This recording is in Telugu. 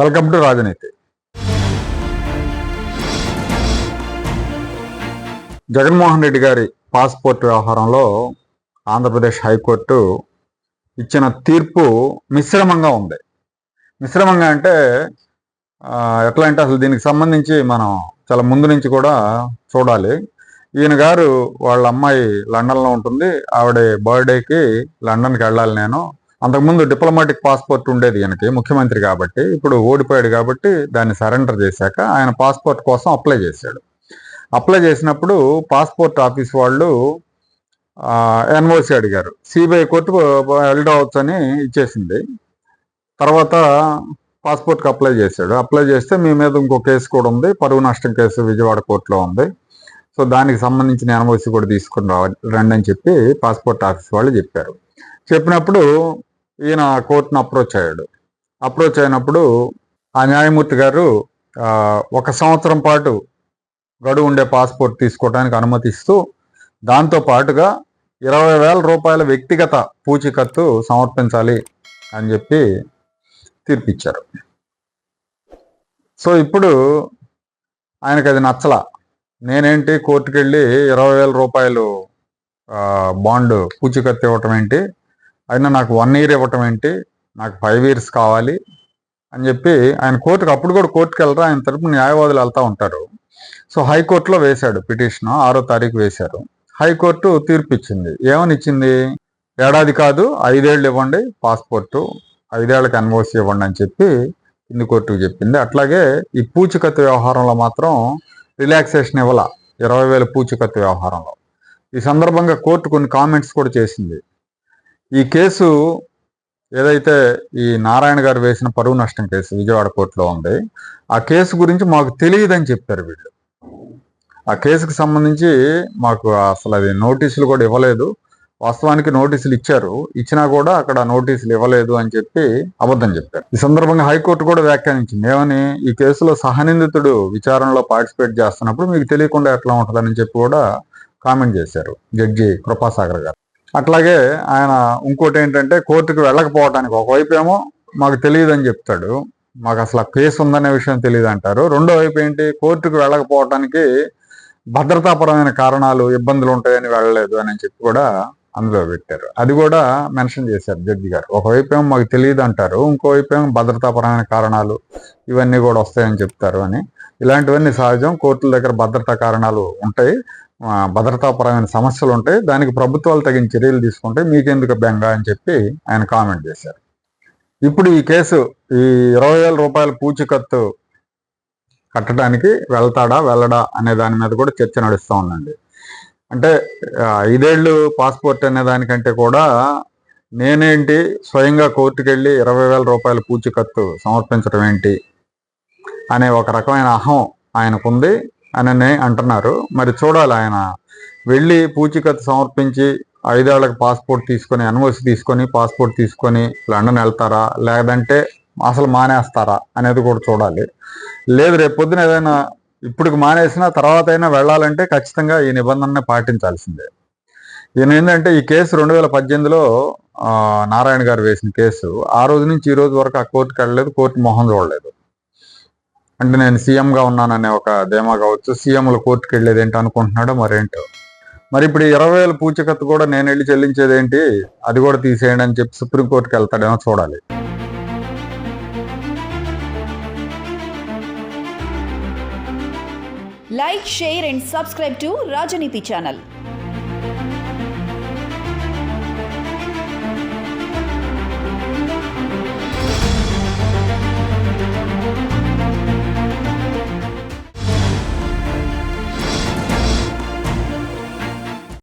వెల్కమ్ టు రాజనీతి. జగన్మోహన్ రెడ్డి గారి పాస్పోర్ట్ వ్యవహారంలో ఆంధ్రప్రదేశ్ హైకోర్టు ఇచ్చిన తీర్పు మిశ్రమంగా ఉంది. మిశ్రమంగా అంటే ఎట్లా అంటే అసలు దీనికి సంబంధించి మనం చాలా ముందు నుంచి కూడా చూడాలి. ఈయన గారు వాళ్ళ అమ్మాయి లండన్లో ఉంటుంది. ఆవిడ బర్త్డేకి లండన్కి వెళ్ళాలి నేను. అంతకుముందు డిప్లొమాటిక్ పాస్పోర్ట్ ఉండేది ఈయనకి ముఖ్యమంత్రి కాబట్టి ఇప్పుడు ఓడిపోయాడు కాబట్టి దాన్ని సరెండర్ చేశాక ఆయన పాస్పోర్ట్ కోసం అప్లై చేశాడు. అప్లై చేసినప్పుడు పాస్పోర్ట్ ఆఫీస్ వాళ్ళు ఎన్ఓసి అడిగారు. సిబిఐ కోర్టు వెళ్ళవచ్చు అని ఇచ్చేసింది. తర్వాత పాస్పోర్ట్కి అప్లై చేశాడు. అప్లై చేస్తే మీ మీద ఇంకో కేసు కూడా ఉంది. పరువు నష్టం కేసు విజయవాడ కోర్టులో ఉంది. సో దానికి సంబంధించిన ఎన్ఓసి కూడా తీసుకుని రావాలి రండి అని చెప్పి పాస్పోర్ట్ ఆఫీస్ వాళ్ళు చెప్పారు. చెప్పినప్పుడు ఈయన కోర్టును అప్రోచ్ అయ్యాడు. అప్రోచ్ అయినప్పుడు ఆ న్యాయమూర్తి గారు ఒక సంవత్సరం పాటు గడువు ఉండే పాస్పోర్ట్ తీసుకోవడానికి అనుమతిస్తూ దాంతో పాటుగా ఇరవై వేల రూపాయల వ్యక్తిగత పూచికత్తు సమర్పించాలి అని చెప్పి తీర్పిచ్చారు. సో ఇప్పుడు ఆయనకు అది నచ్చల. నేనేంటి కోర్టుకెళ్ళి ఇరవై వేల రూపాయలు బాండ్ పూచికత్తు ఇవ్వటం ఏంటి? అయినా నాకు వన్ ఇయర్ ఇవ్వటం ఏంటి? నాకు ఫైవ్ ఇయర్స్ కావాలి అని చెప్పి ఆయన కోర్టుకు అప్పుడు కూడా కోర్టుకు వెళ్ళరా? ఆయన తరపున న్యాయవాదులు వెళ్తూ ఉంటారు. సో హైకోర్టులో వేశాడు పిటిషన్ ఆరో తారీఖు వేశారు. హైకోర్టు తీర్పు ఇచ్చింది. ఏమని ఇచ్చింది? ఏడాది కాదు ఐదేళ్ళు ఇవ్వండి పాస్పోర్టు ఐదేళ్ళకు ఎన్ఓసి ఇవ్వండి అని చెప్పి కింది కోర్టుకు చెప్పింది. అట్లాగే ఈ పూచికత్తు వ్యవహారంలో మాత్రం రిలాక్సేషన్ ఇవ్వాల ఇరవై వేల పూచికత్తు వ్యవహారంలో. ఈ సందర్భంగా కోర్టు కొన్ని కామెంట్స్ కూడా చేసింది. ఈ కేసు ఏదైతే ఈ నారాయణ గారు వేసిన పరువు నష్టం కేసు విజయవాడ కోర్టులో ఉంది ఆ కేసు గురించి మాకు తెలియదని చెప్పారు వీళ్ళు. ఆ కేసుకు సంబంధించి మాకు అసలు అది నోటీసులు కూడా ఇవ్వలేదు. వాస్తవానికి నోటీసులు ఇచ్చారు. ఇచ్చినా కూడా అక్కడ నోటీసులు ఇవ్వలేదు అని చెప్పి అబద్ధం చెప్పారు. ఈ సందర్భంగా హైకోర్టు కూడా వ్యాఖ్యానించింది. ఏమని? ఈ కేసులో సహనిందితుడు విచారణలో పార్టిసిపేట్ చేస్తున్నప్పుడు మీకు తెలియకుండా ఎట్లా ఉంటుందని చెప్పి కూడా కామెంట్ చేశారు జడ్జి కృపాసాగర్ గారు. అట్లాగే ఆయన ఇంకోటి ఏంటంటే కోర్టుకు వెళ్ళకపోవటానికి ఒకవైపు ఏమో మాకు తెలియదని చెప్తాడు. మాకు అసలు కేసు ఉందనే విషయం తెలియదు అంటారు రెండో వైపు ఏంటి? కోర్టుకు వెళ్ళకపోవటానికి భద్రతాపరమైన కారణాలు ఇబ్బందులు ఉంటాయని వెళ్ళలేదు అని చెప్పి కూడా అందులో పెట్టారు. అది కూడా మెన్షన్ చేశారు జడ్జి గారు. ఒకవైపు ఏమో మాకు తెలియదు అంటారు ఇంకోవైపు ఏమో భద్రతాపరమైన కారణాలు ఇవన్నీ కూడా వస్తాయని చెప్తారు అని. ఇలాంటివన్నీ సహజం. కోర్టుల దగ్గర భద్రతా కారణాలు ఉంటాయి. భద్రతాపరమైన సమస్యలు ఉంటాయి దానికి ప్రభుత్వాలు తగిన చర్యలు తీసుకుంటే మీకెందుకు బెంగ అని చెప్పి ఆయన కామెంట్ చేశారు. ఇప్పుడు ఈ కేసు ఈ ఇరవై వేల రూపాయల పూచికత్తు కట్టడానికి వెళ్తాడా వెళ్ళడా అనే దాని మీద కూడా చర్చ నడుస్తూ ఉందండి. అంటే ఐదేళ్ళు పాస్పోర్ట్ అనే దానికంటే కూడా నేనేంటి స్వయంగా కోర్టుకు వెళ్ళి ఇరవై వేల రూపాయల పూచికత్తు సమర్పించడం ఏంటి అనే ఒక రకమైన అహం ఆయనకుంది. అని అంటున్నారు. మరి చూడాలి ఆయన. వెళ్ళి పూచికత్తు సమర్పించి ఐదేళ్ళకు పాస్పోర్ట్ తీసుకొని ఎన్ఓసి తీసుకొని పాస్పోర్ట్ తీసుకొని లండన్ వెళ్తారా? లేదంటే అసలు మానేస్తారా అనేది కూడా చూడాలి. లేదు రేపు పొద్దున ఏదైనా ఇప్పటికి మానేసినా తర్వాత అయినా వెళ్ళాలంటే ఖచ్చితంగా ఈ నిబంధనని పాటించాల్సిందే. ఈయన ఏంటంటే ఈ కేసు రెండు వేల పద్దెనిమిదిలో నారాయణ గారు వేసిన కేసు. ఆ రోజు నుంచి ఈ రోజు వరకు ఆ కోర్టుకి వెళ్ళలేదు కోర్టు మొహం చూడలేదు. అంటే నేను సీఎంగా ఉన్నాననే ఒక ధీమా కావచ్చు సీఎంలు కోర్టుకి వెళ్ళేది ఏంటి అనుకుంటున్నాడో మరేంటో. మరి ఇప్పుడు ఇరవై వేల పూచికత్తు కూడా నేను వెళ్ళి చెల్లించేది ఏంటి అది కూడా తీసేయండి అని చెప్పి సుప్రీంకోర్టుకి వెళ్తాడేమో చూడాలి. Like share and subscribe to Rajaneeti channel